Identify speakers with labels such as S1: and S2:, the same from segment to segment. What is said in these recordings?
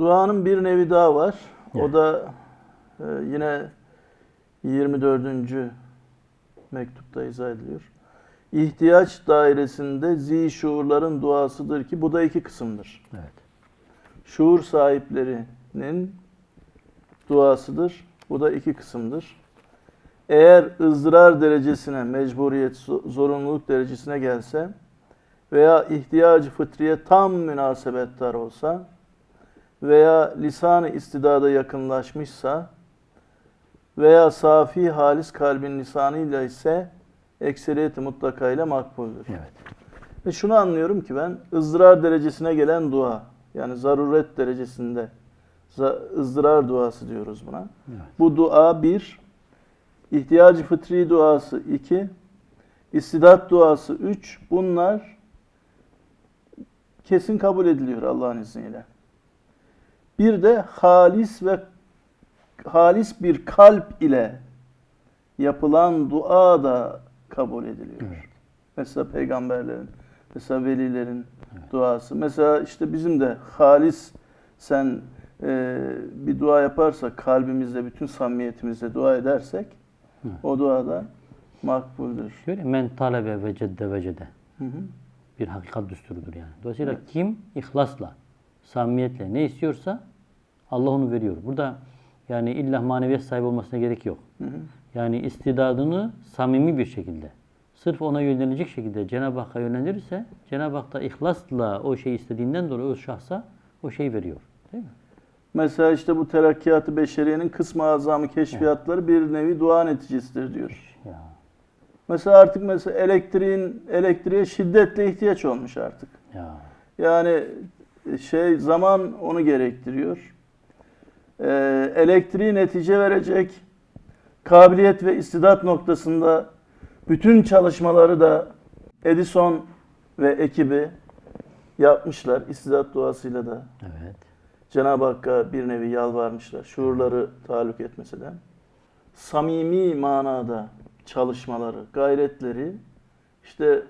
S1: Duanın bir nevi daha var. O
S2: Evet.
S1: da e, yine 24. mektupta izah ediliyor. İhtiyaç dairesinde zi şuurların duasıdır ki bu da iki kısımdır.
S2: Evet.
S1: Şuur sahiplerinin duasıdır. Bu da iki kısımdır. Eğer ızdırar derecesine, mecburiyet, zo- zorunluluk derecesine gelse veya ihtiyacı fıtriye tam münasebettar olsa veya lisan-ı istidada yakınlaşmışsa veya safi halis kalbin lisanıyla ise ekseriyeti mutlaka ile makbuldür.
S2: Evet.
S1: Ve şunu anlıyorum ki ben ızdırar derecesine gelen dua yani zaruret derecesinde ızdırar duası diyoruz buna.
S2: Evet.
S1: Bu dua bir, ihtiyacı fıtri duası iki, istidat duası üç. Bunlar kesin kabul ediliyor Allah'ın izniyle. Bir de halis ve halis bir kalp ile yapılan dua da kabul ediliyor.
S2: Evet.
S1: Mesela peygamberlerin, mesela velilerin duası. Mesela işte bizim de halis sen e, bir dua yaparsak kalbimizde bütün samimiyetimizle dua edersek
S2: Hı.
S1: o dua da makbuldür.
S2: Ya men talebe ve cedde ve cede.
S1: Hı hı.
S2: Bir hakikat düsturudur yani. Dolayısıyla kim ihlasla, samimiyetle ne istiyorsa Allah onu veriyor. Burada yani illa maneviyat sahibi olmasına gerek yok.
S1: Hı hı.
S2: Yani istidadını samimi bir şekilde, sırf ona yönelecek şekilde Cenab-ı Hakk'a yönlendirirse, Cenab-ı Hak da ihlasla o şeyi istediğinden dolayı o şahsa o şeyi veriyor. Değil mi?
S1: Mesela işte bu terakkiyat-ı beşeriyenin kısmı azamı keşfiyatları bir nevi dua neticesidir diyor.
S2: Ya.
S1: Mesela artık mesela elektriğin elektriğe şiddetle ihtiyaç olmuş artık.
S2: Ya.
S1: Yani şey zaman onu gerektiriyor. Ee, elektriği netice verecek kabiliyet ve istidat noktasında bütün çalışmaları da Edison ve ekibi yapmışlar. İstidat duasıyla da
S2: Evet.
S1: Cenab-ı Hakk'a bir nevi yalvarmışlar. Şuurları taluk etmeseden. Samimi manada çalışmaları, gayretleri işte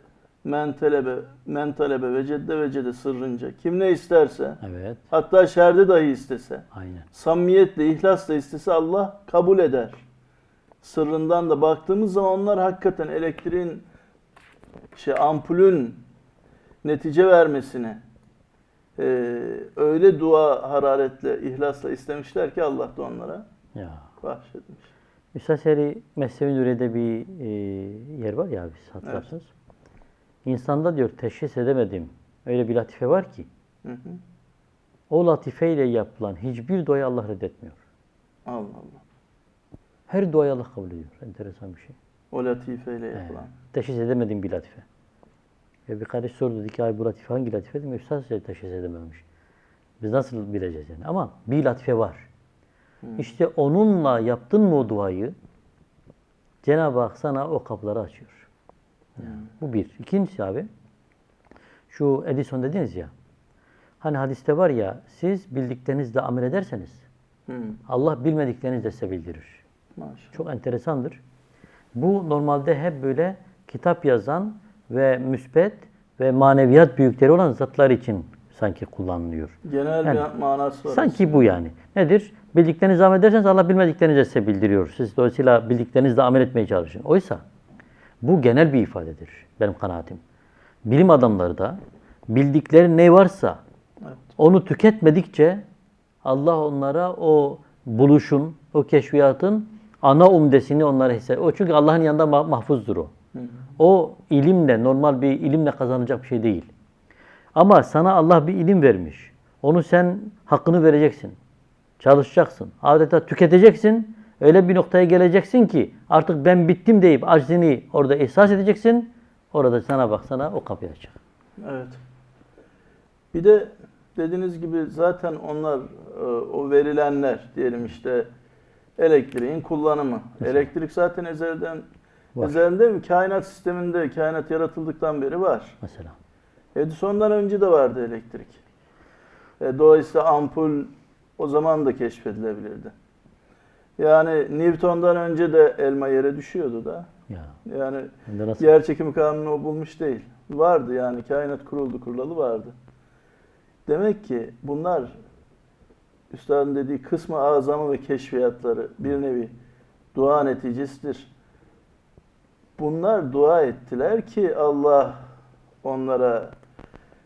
S1: mentelebe, mentalebe ve cedde ve cede sırrınca kim ne isterse
S2: Evet.
S1: hatta şerde dahi istese
S2: Aynen.
S1: samimiyetle, ihlasla istese Allah kabul eder. Sırrından da baktığımız zaman onlar hakikaten elektriğin şey ampulün netice vermesini e, öyle dua hararetle, ihlasla istemişler ki Allah da onlara
S2: Ya.
S1: bahşetmiş.
S2: Müstaseri Mesnevi Nuriye'de bir e, yer var ya biz hatırlarsınız. İnsanda diyor teşhis edemedim. Öyle bir latife var ki
S1: Hı hı.
S2: o latifeyle yapılan hiçbir duayı Allah reddetmiyor.
S1: Allah Allah.
S2: Her duayı Allah kabul ediyor. Enteresan bir şey.
S1: O latifeyle yapılan.
S2: Teşhis edemedim bir latife. Ve bir kardeş sordu dedi ki ay bu latife hangi latife? Dedim Üstad size teşhis edememiş. Biz nasıl bileceğiz yani? Ama bir latife var. İşte onunla yaptın mı o duayı Cenab-ı Hak sana o kapıları açıyor. Bu bir. İkincisi abi şu Edison dediniz ya hani hadiste var ya siz bildiklerinizle amel ederseniz
S1: Hı.
S2: Allah bilmediklerinizi de size bildirir.
S1: Maşallah.
S2: Çok enteresandır. Bu normalde hep böyle kitap yazan ve müspet ve maneviyat büyükleri olan zatlar için sanki kullanılıyor.
S1: Genel
S2: Yani
S1: bir manası var.
S2: Sanki bu yani. Nedir? Bildiklerinizi amel ederseniz Allah bilmediklerinizi de size bildiriyor. Siz dolayısıyla bildiklerinizle amel etmeye çalışın. Oysa bu genel bir ifadedir benim kanaatim. Bilim adamları da bildikleri ne varsa
S1: Evet.
S2: onu tüketmedikçe Allah onlara o buluşun, o keşfiyatın ana umdesini onlara hissediyor. O çünkü Allah'ın yanında ma- mahfuzdur o. O ilimle, normal bir ilimle kazanacak bir şey değil. Ama sana Allah bir ilim vermiş. Onu sen hakkını vereceksin. Çalışacaksın. Adeta tüketeceksin. Öyle bir noktaya geleceksin ki artık ben bittim deyip aczini orada ihsas edeceksin. Orada sana bak sana o kapıyı açacak.
S1: Evet. Bir de dediğiniz gibi zaten onlar e, o verilenler diyelim işte elektriğin kullanımı. Elektrik zaten ezelden
S2: Var.
S1: ezelde mi kainat sisteminde kainat yaratıldıktan beri var.
S2: Mesela.
S1: Edison'dan önce de vardı elektrik. E, dolayısıyla ampul o zaman da keşfedilebilirdi. Yani Newton'dan önce de elma yere düşüyordu da.
S2: Ya.
S1: Yani
S2: nasıl?
S1: yer çekimi kanunu o bulmuş değil. Vardı yani kainat kuruldu kurulalı vardı. Demek ki bunlar Üstadın dediği kısmı azamı ve keşfiyatları bir nevi dua neticesidir. Bunlar dua ettiler ki Allah onlara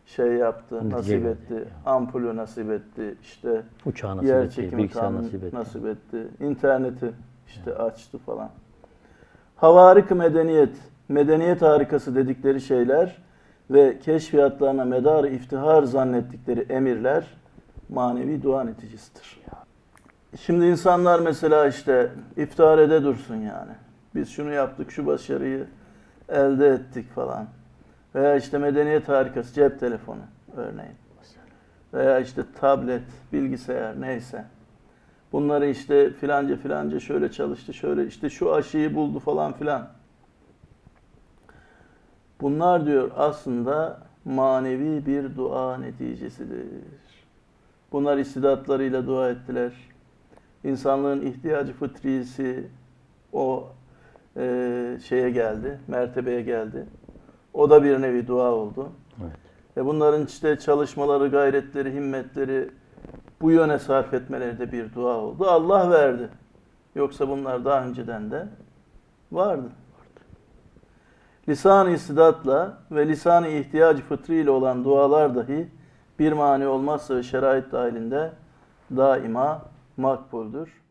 S1: şey yaptı,
S2: Netice
S1: nasip etti. Ampulü nasip etti. işte
S2: Uçağı nasip
S1: yer
S2: etti,
S1: çekimi tam
S2: nasip etti.
S1: nasip etti. İnterneti işte açtı falan. Havarik medeniyet, medeniyet harikası dedikleri şeyler ve keşfiyatlarına medar iftihar zannettikleri emirler manevi dua neticesidir. Şimdi insanlar mesela işte iftihar ede dursun yani. Biz şunu yaptık, şu başarıyı elde ettik falan. Veya işte medeniyet harikası cep telefonu örneğin. Veya işte tablet, bilgisayar neyse. Bunları işte filanca filanca şöyle çalıştı, şöyle işte şu aşıyı buldu falan filan. Bunlar diyor aslında manevi bir dua neticesidir. Bunlar istidatlarıyla dua ettiler. İnsanlığın ihtiyacı fıtrisi o e, şeye geldi, mertebeye geldi. O da bir nevi dua oldu.
S2: Evet.
S1: Ve bunların işte çalışmaları, gayretleri, himmetleri bu yöne sarf etmeleri de bir dua oldu. Allah verdi. Yoksa bunlar daha önceden de vardı. Lisan-ı istidatla ve lisan-ı ihtiyacı fıtri ile olan dualar dahi bir mani olmazsa şerait dahilinde daima makbuldür.